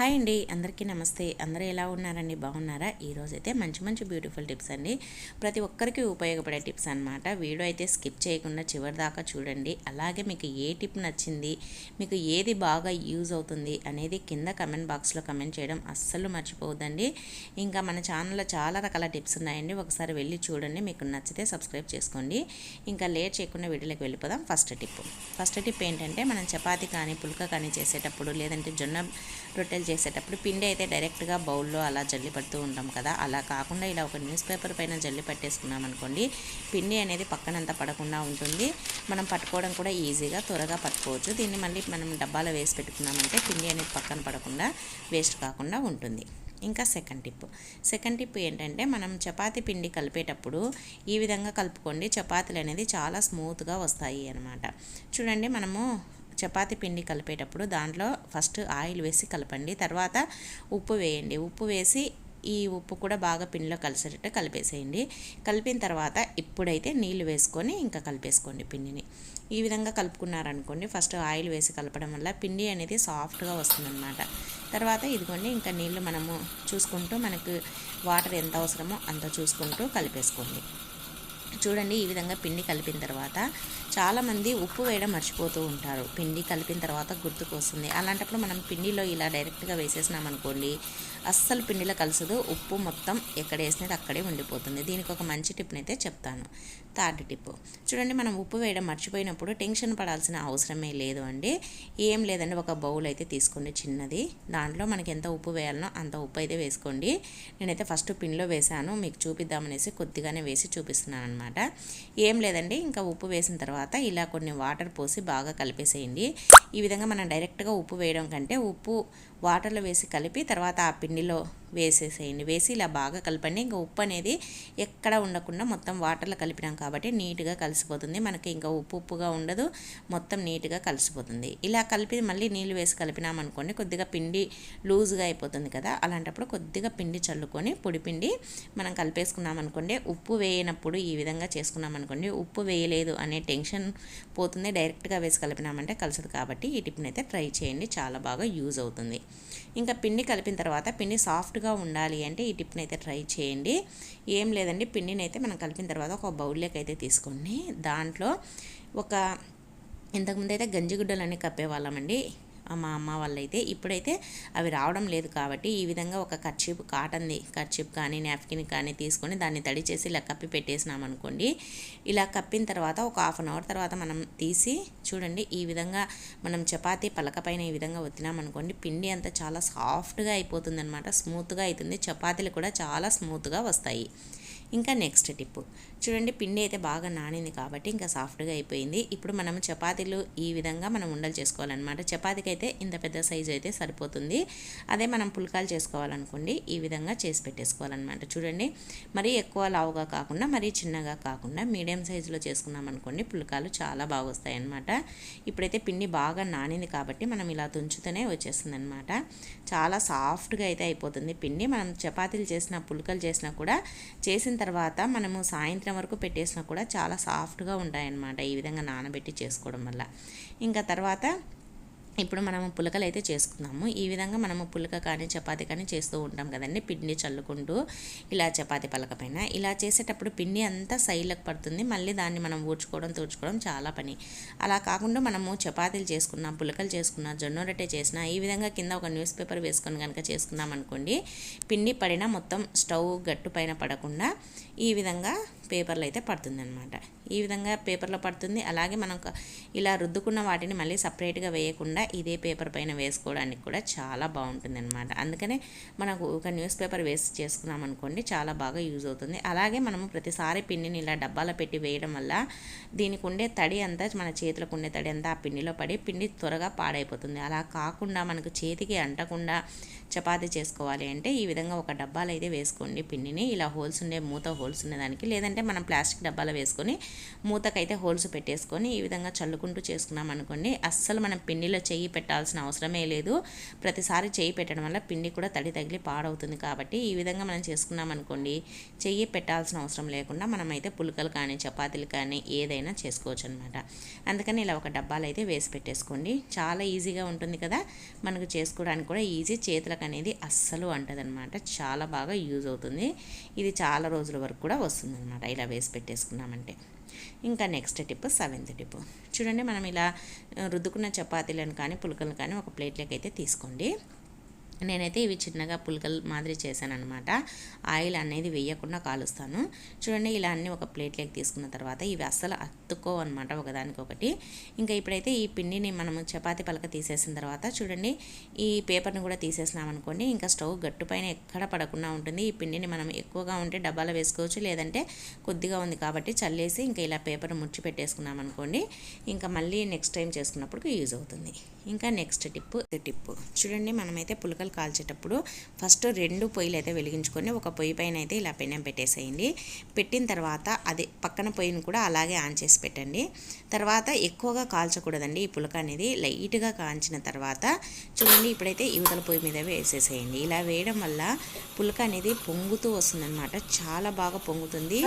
Hi అండి అందరికీ నమస్తే. అందరూ ఎలా ఉన్నారండి? బాగున్నారా? ఈరోజు అయితే మంచి మంచి బ్యూటిఫుల్ టిప్స్ అండి. ప్రతి ఒక్కరికి ఉపయోగపడే టిప్స్ అనమాట వీడియో అయితే స్కిప్ చేయకుండా చివరి దాకా చూడండి. అలాగే మీకు ఏ టిప్ నచ్చింది మీకు ఏది బాగా యూజ్ అవుతుంది అనేది కింద కమెంట్ బాక్స్లో కమెంట్ చేయడం అస్సలు మర్చిపోవద్దండి. ఇంకా మన ఛానల్లో చాలా రకాల టిప్స్ ఉన్నాయండి. ఒకసారి వెళ్ళి చూడండి. మీకు నచ్చితే సబ్స్క్రైబ్ చేసుకోండి. ఇంకా లేట్ చేయకుండా వీడియోలోకి వెళ్ళిపోదాం. First tip. ఫస్ట్ టిప్ ఏంటంటే మనం చపాతి కానీ పుల్క కానీ చేసేటప్పుడు లేదంటే జొన్న రొట్టెలు చేసేటప్పుడు పిండి అయితే డైరెక్ట్గా బౌల్లో అలా జల్లి పడుతూ ఉంటాం కదా అలా కాకుండా ఇలా ఒక న్యూస్ పేపర్ పైన జల్లి పట్టేసుకున్నాం అనుకోండి పిండి అనేది పక్కనంతా పడకుండా ఉంటుంది. మనం పట్టుకోవడం కూడా ఈజీగా త్వరగా పట్టుకోవచ్చు. దీన్ని మళ్ళీ మనం డబ్బాలో వేసి పెట్టుకున్నామంటే పిండి అనేది పక్కన పడకుండా వేస్ట్ కాకుండా ఉంటుంది. ఇంకా సెకండ్ టిప్. సెకండ్ టిప్ ఏంటంటే మనం చపాతీ పిండి కలిపేటప్పుడు ఈ విధంగా కలుపుకోండి. చపాతీలు అనేది చాలా స్మూత్గా వస్తాయి అన్నమాట. చూడండి మనము చపాతి పిండి కలిపేటప్పుడు దాంట్లో ఫస్ట్ ఆయిల్ వేసి కలపండి. తర్వాత ఉప్పు వేయండి. ఉప్పు వేసి ఈ ఉప్పు కూడా బాగా పిండిలో కలిసేటట్టు కలిపేసేయండి. కలిపిన తర్వాత ఇప్పుడైతే నీళ్ళు వేసుకొని ఇంకా కలిపేసుకోండి పిండిని. ఈ విధంగా కలుపుకున్నారనుకోండి ఫస్ట్ ఆయిల్ వేసి కలపడం వల్ల పిండి అనేది సాఫ్ట్గా వస్తుందన్నమాట. తర్వాత ఇదిగోండి ఇంకా నీళ్ళు మనము చూసుకుంటూ మనకు వాటర్ ఎంత అవసరమో అంత చూసుకుంటూ కలిపేసుకోండి. చూడండి ఈ విధంగా పిండి కలిపిన తర్వాత చాలామంది ఉప్పు వేయడం మర్చిపోతూ ఉంటారు. పిండి కలిపిన తర్వాత గుర్తుకొస్తుంది అలాంటప్పుడు మనం పిండిలో ఇలా డైరెక్ట్గా వేసేసినాం అనుకోండి అస్సలు పిండిలో కలిసదు. ఉప్పు మొత్తం ఎక్కడ వేసినది అక్కడే ఉండిపోతుంది. దీనికి ఒక మంచి టిప్ని అయితే చెప్తాను. Third tip. చూడండి మనం ఉప్పు వేయడం మర్చిపోయినప్పుడు టెన్షన్ పడాల్సిన అవసరమే లేదు అండి. ఏం లేదండి ఒక బౌల్ అయితే తీసుకోండి చిన్నది. దాంట్లో మనకి ఎంత ఉప్పు వేయాలనో అంత ఉప్పు అయితే వేసుకోండి. నేనైతే ఫస్ట్ పిండిలో వేసాను మీకు చూపిద్దామనేసి కొద్దిగానే వేసి చూపిస్తున్నాను అనమాట ఏం లేదండి ఇంకా ఉప్పు వేసిన తర్వాత తర్వాత ఇలా కొన్ని వాటర్ పోసి బాగా కలిపేసేయండి. ఈ విధంగా మనం డైరెక్ట్గా ఉప్పు వేయడం కంటే ఉప్పు వాటర్లో వేసి కలిపి తర్వాత ఆ పిండిలో వేసేసేయండి. వేసి ఇలా బాగా కలపండి. ఇంకా ఉప్పు అనేది ఎక్కడ ఉండకుండా మొత్తం వాటర్లో కలిపినాం కాబట్టి నీట్గా కలిసిపోతుంది. మనకి ఇంకా ఉప్పు ఉప్పుగా ఉండదు. మొత్తం నీట్గా కలిసిపోతుంది. ఇలా కలిపి మళ్ళీ నీళ్ళు వేసి కలిపినాం అనుకోండి కొద్దిగా పిండి లూజ్గా అయిపోతుంది కదా. అలాంటప్పుడు కొద్దిగా పిండి చల్లుకొని పొడి పిండి మనం కలిపేసుకున్నామనుకోండి ఉప్పు వేయనప్పుడు ఈ విధంగా చేసుకున్నామనుకోండి ఉప్పు వేయలేదు అనే టెన్షన్ పోతుంది. డైరెక్ట్గా వేసి కలిపినామంటే కలిసదు కాబట్టి ఈ టిప్ని అయితే ట్రై చేయండి. చాలా బాగా యూజ్ అవుతుంది. ఇంకా పిండి కలిపిన తర్వాత పిండి సాఫ్ట్గా ఉండాలి అంటే ఈ టిప్ని అయితే ట్రై చేయండి. ఏం లేదండి పిండిని అయితే మనం కలిపిన తర్వాత ఒక బౌల్లోకి అయితే తీసుకోండి దాంట్లో ఒక ఇంతకుముందు అయితే గంజిగుడ్డలన్నీ కప్పేవాళ్ళమండి. మా అమ్మ వాళ్ళైతే ఇప్పుడైతే అవి రావడం లేదు కాబట్టి ఈ విధంగా ఒక కర్చీప్ కాటన్ది కర్చీప్ కానీ నాప్కిన్ కానీ తీసుకొని దాన్ని తడి చేసి ఇలా కప్పి పెట్టేసినాం అనుకోండి. ఇలా కప్పిన తర్వాత ఒక హాఫ్ అన్ అవర్ తర్వాత మనం తీసి చూడండి ఈ విధంగా మనం చపాతీ పలక పైన ఈ విధంగా వచ్చినాం అనుకోండి పిండి అంతా చాలా సాఫ్ట్గా అయిపోతుంది అనమాట స్మూత్గా అవుతుంది చపాతీలు కూడా చాలా స్మూత్గా వస్తాయి. ఇంకా నెక్స్ట్ టిప్ చూడండి పిండి అయితే బాగా నానింది కాబట్టి ఇంకా సాఫ్ట్గా అయిపోయింది. ఇప్పుడు మనం చపాతీలు ఈ విధంగా మనం ఉండలు చేసుకోవాలన్నమాట. చపాతీకి అయితే ఇంత పెద్ద సైజు అయితే సరిపోతుంది. అదే మనం పుల్కాలు చేసుకోవాలనుకోండి ఈ విధంగా చేసి పెట్టేసుకోవాలన్నమాట. చూడండి మరీ ఎక్కువ లావుగా కాకుండా మరీ చిన్నగా కాకుండా మీడియం సైజులో చేసుకున్నాం అనుకోండి పుల్కాలు చాలా బాగా వస్తాయన్నమాట. ఇప్పుడైతే పిండి బాగా నానింది కాబట్టి మనం ఇలా తుంచుతూనే వచ్చేస్తుంది అనమాట చాలా సాఫ్ట్గా అయితే అయిపోతుంది పిండి. మనం చపాతీలు చేసిన పుల్కలు చేసినా కూడా చేసిన తర్వాత మనము సాయంత్రం వరకు పెట్టేసినా కూడా చాలా సాఫ్ట్గా ఉంటాయన్నమాట ఈ విధంగా నానబెట్టి చేసుకోవడం వల్ల. ఇంకా తర్వాత ఇప్పుడు మనము పులకలు అయితే చేసుకున్నాము. ఈ విధంగా మనము పులక కానీ చపాతీ కానీ చేస్తూ ఉంటాం కదండి. పిండి చల్లుకుంటూ ఇలా చపాతి పలక పైన. ఇలా చేసేటప్పుడు పిండి అంతా సైడ్లకు పడుతుంది. మళ్ళీ దాన్ని మనం ఊడ్చుకోవడం తూడ్చుకోవడం చాలా పని. అలా కాకుండా మనము చపాతీలు చేసుకున్నాం పులకలు చేసుకున్నా జొన్న రొట్టె చేసినా ఈ విధంగా కింద ఒక న్యూస్ పేపర్ వేసుకొని కనుక చేసుకున్నాం అనుకోండి పిండి పడినా మొత్తం స్టవ్ గట్టు పైన పడకుండా ఈ విధంగా పేపర్లు అయితే పడుతుందన్నమాట. ఈ విధంగా పేపర్లో పడుతుంది. అలాగే మనం ఇలా రుద్దుకున్న వాటిని మళ్ళీ సపరేట్గా వేయకుండా ఇదే పేపర్ పైన వేసుకోవడానికి కూడా చాలా బాగుంటుంది అనమాట అందుకనే మనకు ఒక న్యూస్ పేపర్ వేసి చేసుకున్నాం అనుకోండి చాలా బాగా యూజ్ అవుతుంది. అలాగే మనము ప్రతిసారి పిండిని ఇలా డబ్బాలో పెట్టి వేయడం వల్ల దీనికి ఉండే తడి అంతా మన చేతులకు ఉండే తడి అంతా ఆ పిండిలో పడి పిండి త్వరగా పాడైపోతుంది. అలా కాకుండా మనకు చేతికి అంటకుండా చపాతి చేసుకోవాలి అంటే ఈ విధంగా ఒక డబ్బాలు అయితే వేసుకోండి పిండిని. ఇలా హోల్స్ ఉండే మూత హోల్స్ ఉండేదానికి లేదంటే అంటే మనం ప్లాస్టిక్ డబ్బాలో వేసుకొని మూతకైతే హోల్స్ పెట్టేసుకొని ఈ విధంగా చల్లుకుంటూ చేసుకున్నాం అనుకోండి అస్సలు మనం పిండిలో చెయ్యి పెట్టాల్సిన అవసరమే లేదు. ప్రతిసారి చెయ్యి పెట్టడం వల్ల పిండి కూడా తడి తగిలి పాడవుతుంది కాబట్టి ఈ విధంగా మనం చేసుకున్నాం అనుకోండి చెయ్యి పెట్టాల్సిన అవసరం లేకుండా మనమైతే పులకలు కానీ చపాతీలు కానీ ఏదైనా చేసుకోవచ్చు అనమాట అందుకని ఇలా ఒక డబ్బాలు అయితే వేసి పెట్టేసుకోండి. చాలా ఈజీగా ఉంటుంది కదా మనకు చేసుకోవడానికి కూడా ఈజీ. చేతులకు అనేది అస్సలు అంటదనమాట చాలా బాగా యూజ్ అవుతుంది. ఇది చాలా రోజుల వరకు కూడా వస్తుంది అనమాట ఇలా వేసి పెట్టేసుకున్నామంటే. ఇంకా నెక్స్ట్ టిప్ సెవెంత్ టిప్ చూడండి మనం ఇలా రుద్దుకున్న చపాతీలను కానీ పులకలను కానీ ఒక ప్లేట్లోకి అయితే తీసుకోండి. నేనైతే ఇవి చిన్నగా పులకలు మాదిరి చేశాను అనమాట ఆయిల్ అనేది వేయకుండా కాలుస్తాను. చూడండి ఇలా అన్నీ ఒక ప్లేట్లోకి తీసుకున్న తర్వాత ఇవి అస్సలు అత్తుకో అనమాట ఒకదానికొకటి. ఇంకా ఇప్పుడైతే ఈ పిండిని మనము చపాతీ పలక తీసేసిన తర్వాత చూడండి ఈ పేపర్ని కూడా తీసేసినాం అనుకోండి ఇంకా స్టవ్ గట్టు పైన ఎక్కడ పడకుండా ఉంటుంది. ఈ పిండిని మనం ఎక్కువగా ఉంటే డబ్బాలో వేసుకోవచ్చు లేదంటే కొద్దిగా ఉంది కాబట్టి చల్లేసి ఇంకా ఇలా పేపర్ ముచ్చి పెట్టేసుకున్నాం అనుకోండి ఇంకా మళ్ళీ నెక్స్ట్ టైం చేసుకున్నప్పుడు యూజ్ అవుతుంది. ఇంకా నెక్స్ట్ టిప్ టిప్ చూడండి మనమైతే పులకలు పొంగల్ కాల్చేటప్పుడు ఫస్ట్ రెండు పొయ్యిలు అయితే వెలిగించుకొని ఒక పొయ్యి పైన అయితే ఇలా పెనం పెట్టేసేయండి. పెట్టిన తర్వాత అది పక్కన పొయ్యిని కూడా అలాగే ఆన్ చేసి పెట్టండి. తర్వాత ఎక్కువగా కాల్చకూడదండి ఈ పులక అనేది. లైట్గా కాంచిన తర్వాత చూడండి ఇప్పుడైతే యువతల పొయ్యి మీద వేసేసేయండి. ఇలా వేయడం వల్ల పులక అనేది పొంగుతూ వస్తుందన్నమాట. చాలా బాగా పొంగుతుంది.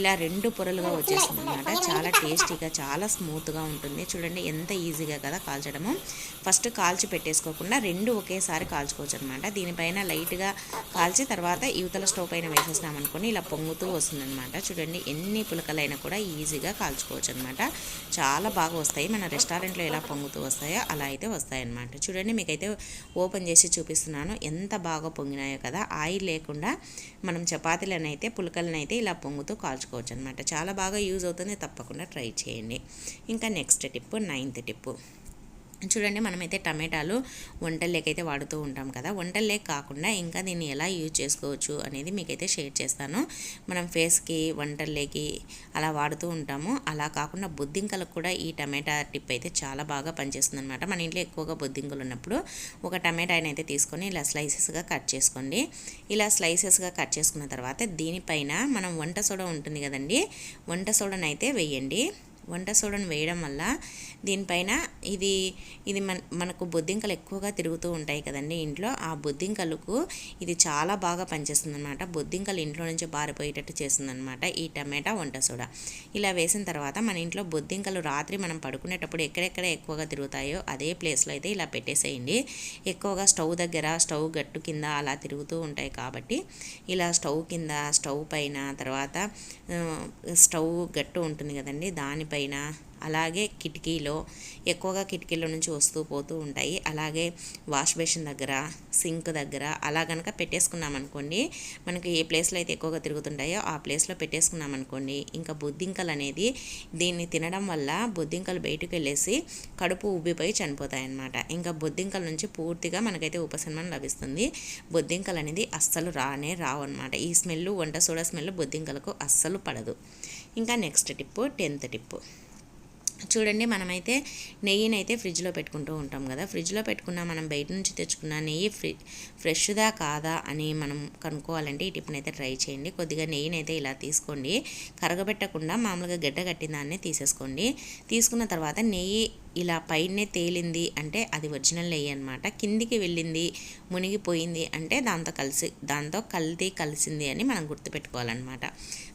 ఇలా రెండు పొరలుగా వచ్చేస్తుంది అనమాట చాలా టేస్టీగా చాలా స్మూత్గా ఉంటుంది. చూడండి ఎంత ఈజీగా కదా కాల్చడము. ఫస్ట్ కాల్చి పెట్టేసుకోకుండా రెండు ఒకేసారి కాల్చుకోవచ్చు. చేసుకోవచ్చు అనమాట దీనిపైన లైట్గా కాల్చి తర్వాత యువతల స్టవ్ పైన వేసేసినాం ఇలా పొంగుతూ వస్తుందనమాట చూడండి ఎన్ని పులకలైనా కూడా ఈజీగా కాల్చుకోవచ్చు అనమాట చాలా బాగా వస్తాయి. మన రెస్టారెంట్లో ఎలా పొంగుతూ వస్తాయో అలా అయితే వస్తాయన్నమాట. చూడండి మీకైతే ఓపెన్ చేసి చూపిస్తున్నాను. ఎంత బాగా పొంగినాయో కదా. ఆయిల్ లేకుండా మనం చపాతీలను అయితే పులకలను అయితే ఇలా పొంగుతూ కాల్చుకోవచ్చు అనమాట చాలా బాగా యూజ్ అవుతుంది. తప్పకుండా ట్రై చేయండి. ఇంకా నెక్స్ట్ టిప్పు నైన్త్ టిప్పు. చూడండి మనమైతే టమాటాలు వంటల్లోకైతే వాడుతూ ఉంటాం కదా. వంటల్లేక కాకుండా ఇంకా దీన్ని ఎలా యూజ్ చేసుకోవచ్చు అనేది మీకైతే షేర్ చేస్తాను. మనం ఫేస్కి వంటల్లోకి అలా వాడుతూ ఉంటాము. అలా కాకుండా బొద్దింకలకు కూడా ఈ టమాటా టిప్ అయితే చాలా బాగా పనిచేస్తుంది అనమాట మన ఇంట్లో ఎక్కువగా బొద్దింకలు ఉన్నప్పుడు ఒక టమాటాని అయితే తీసుకొని ఇలా స్లైసెస్గా కట్ చేసుకోండి. ఇలా స్లైసెస్గా కట్ చేసుకున్న తర్వాత దీనిపైన మనం వంట సోడా ఉంటుంది కదండి వంట సోడానైతే అయితే వేయండి. వంట సోడాను వేయడం వల్ల దీనిపైన ఇది ఇది మన మనకు బొద్దింకలు ఎక్కువగా తిరుగుతూ ఉంటాయి కదండి ఇంట్లో. ఆ బొద్దింకలకు ఇది చాలా బాగా పనిచేస్తుంది అనమాట బొద్దింకలు ఇంట్లో నుంచి బారిపోయేటట్టు చేస్తుంది అనమాట ఈ టమాటా వంట సోడా. ఇలా వేసిన తర్వాత మన ఇంట్లో బొద్దింకలు రాత్రి మనం పడుకునేటప్పుడు ఎక్కడెక్కడ ఎక్కువగా తిరుగుతాయో అదే ప్లేస్లో అయితే ఇలా పెట్టేసేయండి. ఎక్కువగా స్టవ్ దగ్గర స్టవ్ గట్టు కింద అలా తిరుగుతూ ఉంటాయి కాబట్టి ఇలా స్టవ్ కింద స్టవ్ పైన తర్వాత స్టవ్ గట్టు ఉంటుంది కదండి దానిపై పైన అలాగే కిటికీలో ఎక్కువగా కిటికీలో నుంచి వస్తూ పోతూ ఉంటాయి. అలాగే వాష్ బేసిన్ దగ్గర సింక్ దగ్గర అలా కనుక పెట్టేసుకున్నాం అనుకోండి మనకి ఏ ప్లేస్లో అయితే ఎక్కువగా తిరుగుతుంటాయో ఆ ప్లేస్లో పెట్టేసుకున్నాం అనుకోండి ఇంకా బొద్దింకలు అనేది దీన్ని తినడం వల్ల బొద్దింకలు బయటకు వెళ్ళేసి కడుపు ఉబ్బిపోయి చనిపోతాయి అన్నమాట ఇంకా బొద్దింకల నుంచి పూర్తిగా మనకైతే ఉపశమనం లభిస్తుంది. బొద్దింకలు అనేది అస్సలు రానే రావు అనమాట ఈ స్మెల్ వంట సోడా స్మెల్ బొద్దింకలకు అస్సలు పడదు. ఇంకా నెక్స్ట్ టిప్పు టెన్త్ టిప్పు. చూడండి మనమైతే నెయ్యిని అయితే ఫ్రిడ్జ్లో పెట్టుకుంటూ ఉంటాం కదా. ఫ్రిడ్జ్లో పెట్టుకున్న మనం బయట నుంచి తెచ్చుకున్న నెయ్యి ఫ్రి ఫ్రెష్దా కాదా అని మనం కనుక్కోవాలంటే ఈ టిప్ని అయితే ట్రై చేయండి. కొద్దిగా నెయ్యిని అయితే ఇలా తీసుకోండి. కరగబెట్టకుండా మామూలుగా గడ్డ కట్టిన దాన్ని తీసేసుకోండి. తీసుకున్న తర్వాత నెయ్యి ఇలా పైనే తేలింది అంటే అది ఒరిజినల్ నెయ్యి అనమాట కిందికి వెళ్ళింది మునిగిపోయింది అంటే దాంతో కలిసి దాంతో కల్తీ కలిసింది అని మనం గుర్తుపెట్టుకోవాలన్నమాట.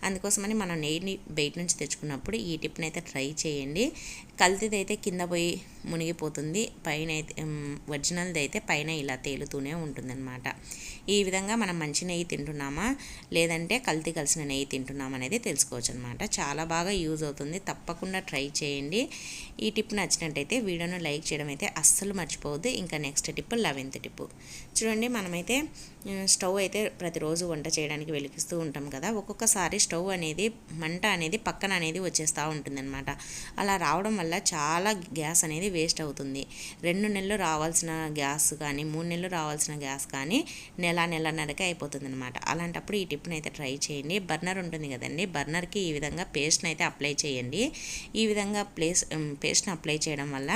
అందుకోసమని మనం నెయ్యిని బయట నుంచి తెచ్చుకున్నప్పుడు ఈ టిప్ని అయితే ట్రై చేయండి. కల్తీది అయితే కింద పోయి మునిగిపోతుంది పైన అయితే ఒరిజినల్ది అయితే పైన ఇలా తేలుతూనే ఉంటుందన్నమాట. ఈ విధంగా మనం మంచి నెయ్యి తింటున్నామా? లేదంటే కల్తీ కలిసిన నెయ్యి తింటున్నామా అనేది తెలుసుకోవచ్చు అనమాట చాలా బాగా యూజ్ అవుతుంది తప్పకుండా ట్రై చేయండి. ఈ టిప్ నచ్చినట్టయితే వీడియోను లైక్ చేయడం అయితే అస్సలు మర్చిపోవద్దు. ఇంకా నెక్స్ట్ టిప్ లెవెన్త్ టిప్ చూడండి మనమైతే స్టవ్ అయితే ప్రతిరోజు వంట చేయడానికి వెలిగిస్తూ ఉంటాం కదా. ఒక్కొక్కసారి స్టవ్ అనేది మంట అనేది పక్కన అనేది వచ్చేస్తూ ఉంటుందన్నమాట. అలా రావడం వల్ల చాలా గ్యాస్ అనేది వేస్ట్ అవుతుంది. రెండు నెలలు రావాల్సిన గ్యాస్ కానీ మూడు నెలలు రావాల్సిన గ్యాస్ కానీ నెల నెలన్నరకే అయిపోతుంది అనమాట అలాంటప్పుడు ఈ టిప్ని అయితే ట్రై చేయండి. బర్నర్ ఉంటుంది కదండి బర్నర్కి ఈ విధంగా పేస్ట్ని అయితే అప్లై చేయండి. ఈ విధంగా ప్లేస్ పేస్ట్ని అప్లై చేయడం వల్ల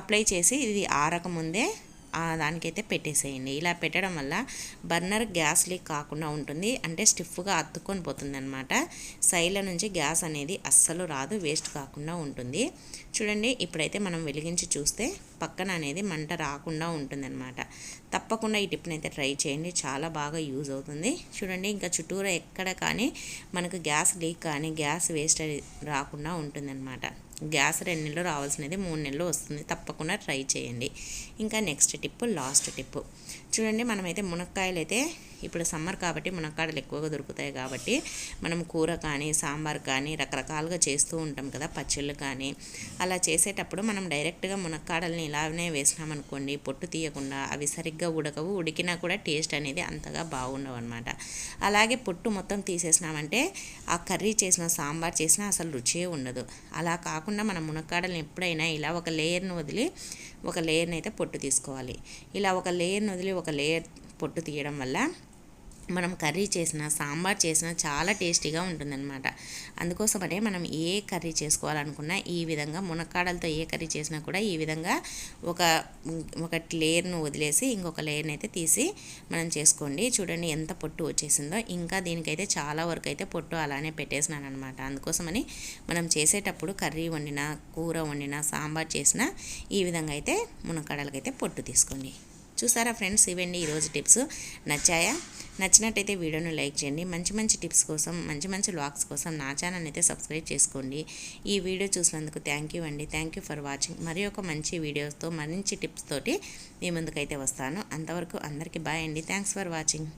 అప్లై చేసి ఇది ఆరకముందే దానికైతే పెట్టేసేయండి. ఇలా పెట్టడం వల్ల బర్నర్ గ్యాస్ లీక్ కాకుండా ఉంటుంది. అంటే స్టిఫ్గా అత్తుకొని పోతుంది అనమాట సైడ్ల నుంచి గ్యాస్ అనేది అస్సలు రాదు వేస్ట్ కాకుండా ఉంటుంది. చూడండి ఇప్పుడైతే మనం వెలిగించి చూస్తే పక్కన అనేది మంట రాకుండా ఉంటుందన్నమాట. తప్పకుండా ఈ టిప్ని అయితే ట్రై చేయండి. చాలా బాగా యూజ్ అవుతుంది. చూడండి ఇంకా చుట్టూరా ఎక్కడ కానీ మనకు గ్యాస్ లీక్ కానీ గ్యాస్ వేస్ట్ రాకుండా ఉంటుందన్నమాట. గ్యాస్ రెండు నెలలు రావాల్సినది మూడు నెలలు వస్తుంది. తప్పకుండా ట్రై చేయండి. ఇంకా నెక్స్ట్ టిప్పు లాస్ట్ టిప్పు. చూడండి మనమైతే మునక్కాయలు అయితే ఇప్పుడు సమ్మర్ కాబట్టి మునక్కాడలు ఎక్కువగా దొరుకుతాయి కాబట్టి మనం కూర కానీ సాంబార్ కానీ రకరకాలుగా చేస్తూ ఉంటాం కదా పచ్చళ్ళు కానీ. అలా చేసేటప్పుడు మనం డైరెక్ట్గా మునక్కాడల్ని ఇలానే వేసినామనుకోండి పొట్టు తీయకుండా అవి సరిగ్గా ఉడకవు ఉడికినా కూడా టేస్ట్ అనేది అంతగా బాగుండవు అనమాట అలాగే పొట్టు మొత్తం తీసేసినామంటే ఆ కర్రీ చేసిన సాంబార్ చేసినా అసలు రుచే ఉండదు. అలా కాకుండా మనం మునక్కాడల్ని ఎప్పుడైనా ఇలా ఒక లేయర్ను వదిలి ఒక లేయర్ని అయితే పొట్టు తీసుకోవాలి. ఇలా ఒక లేయర్ని వదిలి ఒక లేయర్ పొట్టు తీయడం వల్ల మనం కర్రీ చేసినా సాంబార్ చేసినా చాలా టేస్టీగా ఉంటుందన్నమాట. అందుకోసమనే మనం ఏ కర్రీ చేసుకోవాలనుకున్నా ఈ విధంగా మునక్కాడలతో ఏ కర్రీ చేసినా కూడా ఈ విధంగా ఒక ఒక లేయర్ను వదిలేసి ఇంకొక లేయర్ని అయితే తీసి మనం చేసుకోండి. చూడండి ఎంత పొట్టు వచ్చేసిందో. ఇంకా దీనికైతే చాలా వరకు అయితే పొట్టు అలానే పెట్టేసినాను అనమాట అందుకోసమని మనం చేసేటప్పుడు కర్రీ వండినా కూర వండినా సాంబార్ చేసినా ఈ విధంగా అయితే మునక్కాడలకైతే పొట్టు తీసుకోండి. చూసారా ఫ్రెండ్స్? ఇవండి ఈరోజు టిప్స్. నచ్చాయా? నచ్చినట్టయితే వీడియోను లైక్ చేయండి. మంచి మంచి టిప్స్ కోసం మంచి మంచి వ్లాగ్స్ కోసం నా ఛానల్ అయితే సబ్స్క్రైబ్ చేసుకోండి. ఈ వీడియో చూసినందుకు థ్యాంక్ యూ అండి. Thank you for watching. మరి ఒక మంచి వీడియోస్తో మంచి టిప్స్ తోటి మీ ముందుకైతే వస్తాను. అంతవరకు అందరికీ బాయ్ అండి. Thanks for watching.